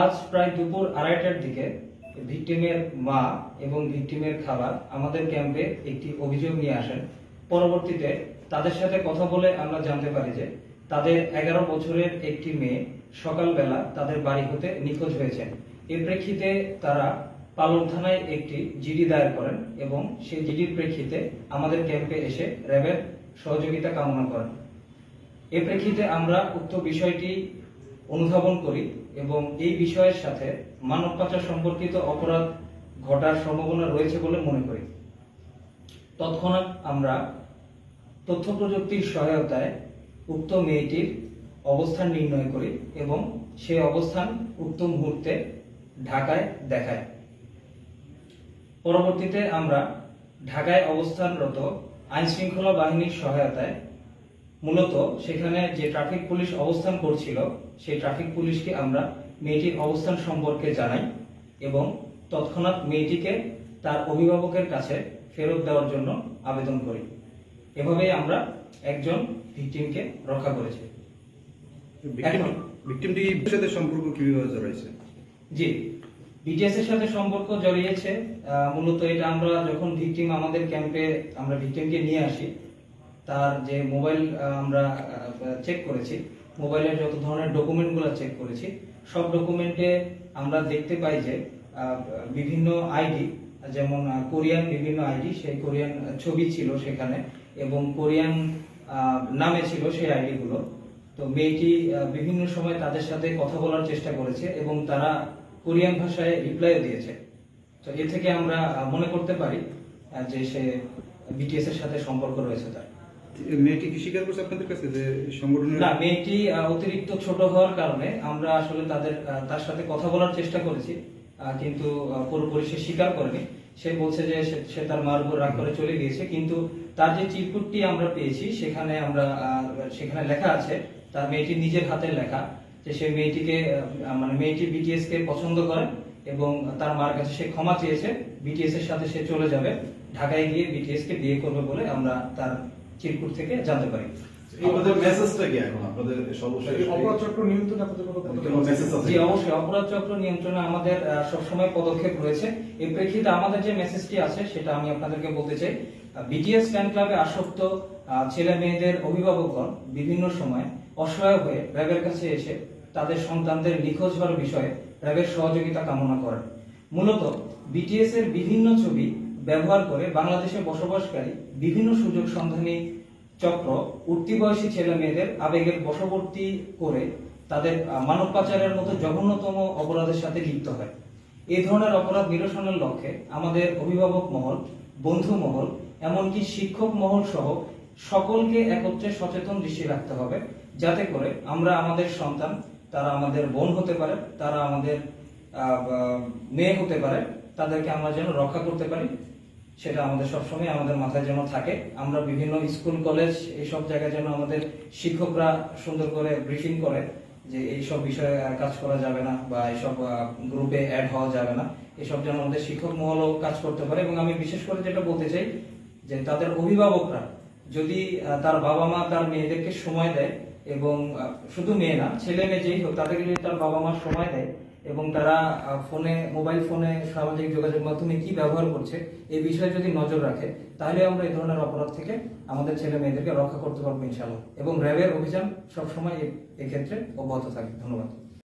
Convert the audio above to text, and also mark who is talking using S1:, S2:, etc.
S1: আজ প্রায় দুপুর আড়াইটার দিকে ভিকটিমের মা এবং ভিকটিমের খাবার আমাদের ক্যাম্পে একটি অভিযোগ নিয়ে আসেন। পরবর্তীতে তাদের সাথে কথা বলে আমরা জানতে পারি যে তাদের এগারো বছরের একটি মেয়ে সকালবেলা তাদের বাড়ি হতে নিখোঁজ হয়েছে এর প্রেক্ষিতে তারা পালন থানায় একটি জিডি দায়ের করেন এবং সেই জিডির প্রেক্ষিতে আমাদের ক্যাম্পে এসে র্যাবের সহযোগিতা কামনা করেন। এ প্রেক্ষিতে আমরা উক্ত বিষয়টি অনুধাবন করি এবং এই বিষয়ের সাথে মানব পাচার সম্পর্কিত অপরাধ ঘটার সম্ভাবনা রয়েছে বলে মনে করি। তৎক্ষণাৎ আমরা তথ্য প্রযুক্তির সহায়তায় উক্ত মেয়েটির অবস্থান নির্ণয় করি এবং সেই অবস্থান উক্ত মুহূর্তে ঢাকায় দেখায়। পরবর্তীতে আমরা ঢাকায় অবস্থানরত আইনশৃঙ্খলা বাহিনীর সহায়তায় মূলত সেখানে যে ট্রাফিক পুলিশ অবস্থান করছিল সেই ট্রাফিক পুলিশকে আমরা মেয়েটির অবস্থান সম্পর্কে জানাই এবং তৎক্ষণাৎ মেয়েটিকে তার অভিভাবকের কাছে ফেরত দেওয়ার জন্য আবেদন করি। এভাবেই আমরা একজন ভিকটিমকে রক্ষা করেছি। এখন-
S2: ভিকটিমটি সাথে সম্পর্ক কীভাবে জড়াইছে?
S1: জি বিটিএস এর সাথে সম্পর্ক জড়িয়েছে। মূলত এটা আমরা যখন ভিকটিম আমাদের ক্যাম্পে আমরা ভিকটিমকে নিয়ে আসি তার যে মোবাইল আমরা চেক করেছি, মোবাইলের যত ধরনের ডকুমেন্টগুলো চেক করেছি, সব ডকুমেন্টে আমরা দেখতে পাই যে বিভিন্ন আইডি যেমন কোরিয়ান বিভিন্ন আইডি সেই কোরিয়ান ছবি ছিল সেখানে, এবং কোরিয়ান নামে ছিল সেই আইডি গুলো। তো মেয়েটি বিভিন্ন সময় তাদের সাথে কথা বলার চেষ্টা করেছে এবং তারা কোরিয়ান ভাষায় রিপ্লাইও দিয়েছে। তো এ থেকে আমরা মনে করতে পারি যে সে বিটিএস এর সাথে সম্পর্ক রয়েছে তার।
S2: মেয়েটি কি স্বীকার করছে আপনাদের কাছে যে সংগঠনের
S1: না, মেয়েটি অতিরিক্ত ছোট হওয়ার কারণে আমরা আসলে তাদের তার সাথে কথা বলার চেষ্টা করেছি কিন্তু পুরোপুরি সে স্বীকার করেনি। সে বলছে যে সে- তার মার উপর রাগ করে চলে গিয়েছে, কিন্তু তার যে চিরকুটটি আমরা পেয়েছি, সেখানে আমরা সেখানে লেখা আছে, তার মেয়েটি নিজের হাতে লেখা, যে সে মেয়েটিকে মানে মেয়েটি বিটিএস কে পছন্দ করে এবং তার মার কাছে সে ক্ষমা চেয়েছে বিটিএস এর সাথে সে চলে যাবে, ঢাকায় গিয়ে বিটিএস কে বিয়ে করবে বলে আমরা তার চিরকুট থেকে জানতে পারি।
S3: আপনাদের মেসেজটা কি এখন? আপনাদের সর্বশেষ
S4: অপরাধ চক্র নিয়ন্ত্রণে আপনাদের কোনো
S3: কোনো
S4: পদক্ষেপ
S3: মেসেজ আছে?
S1: জি অবশ্যই। অপরাধ চক্র নিয়ন্ত্রণে আমাদের সবসময় পদক্ষেপ রয়েছে। এই প্রেক্ষিতে আমাদের যে মেসেজটি আছে সেটা আমি আপনাদেরকে বলতে চাই। বিটিএস ফ্যান ক্লাবে আসক্ত আহ, ছেলে মেয়েদের অভিভাবকগণ বিভিন্ন সময় অসহায় হয়ে র্যাবের কাছে এসে তাদের সন্তানদের নিখোঁজ হওয়ার বিষয়ে র্যাবের সহযোগিতা কামনা করেন। মূলত বিটিএস এর বিভিন্ন ছবি ব্যবহার করে বাংলাদেশে বসবাসকারী বিভিন্ন সুযোগ সন্ধানী চক্র উঠতি বয়সী ছেলে মেয়েদের আবেগের বশবর্তী করে তাদের মানব পাচারের মতো জঘন্যতম অপরাধের সাথে লিপ্ত হয়। এই ধরনের অপরাধ নিরসনের লক্ষ্যে আমাদের অভিভাবক মহল, বন্ধু মহল, এমনকি শিক্ষক মহল সহ সকলকে একত্রে সচেতন দৃষ্টি রাখতে হবে, যাতে করে আমরা আমাদের সন্তান, তারা আমাদের বোন হতে পারে, তারা আমাদের মেয়ে হতে পারে, তাদেরকে আমরা যেন রক্ষা করতে পারি। সেটা আমাদের সবসময় আমাদের মাথায় যেন থাকে। আমরা বিভিন্ন স্কুল, কলেজ এইসব জায়গায় যেন আমাদের শিক্ষকরা সুন্দর করে ব্রিফিং করে যে এইসব বিষয়ে কাজ করা যাবে না বা এইসব গ্রুপে অ্যাড হওয়া যাবে না। এসব যেন আমাদের শিক্ষক মহলও কাজ করতে পারে এবং আমি বিশেষ করে যেটা বলতে চাই যে তাদের অভিভাবকরা যদি তার বাবা মা তার মেয়েদেরকে সময় দেয় এবং শুধু মেয়ে না, ছেলে মেয়ে যেই হোক, তাদেরকে যদি তার বাবা মা সময় দেয় এবং তারা ফোনে, মোবাইল ফোনে সামাজিক যোগাযোগ মাধ্যমে কি ব্যবহার করছে এই বিষয়ে যদি নজর রাখে, তাহলে আমরা এই ধরনের অপরাধ থেকে আমাদের ছেলে মেয়েদেরকে রক্ষা করতে পারব ইনশাল্লাহ এবং র্যাবের অভিযান সবসময় এক্ষেত্রে অব্যাহত থাকে ধন্যবাদ।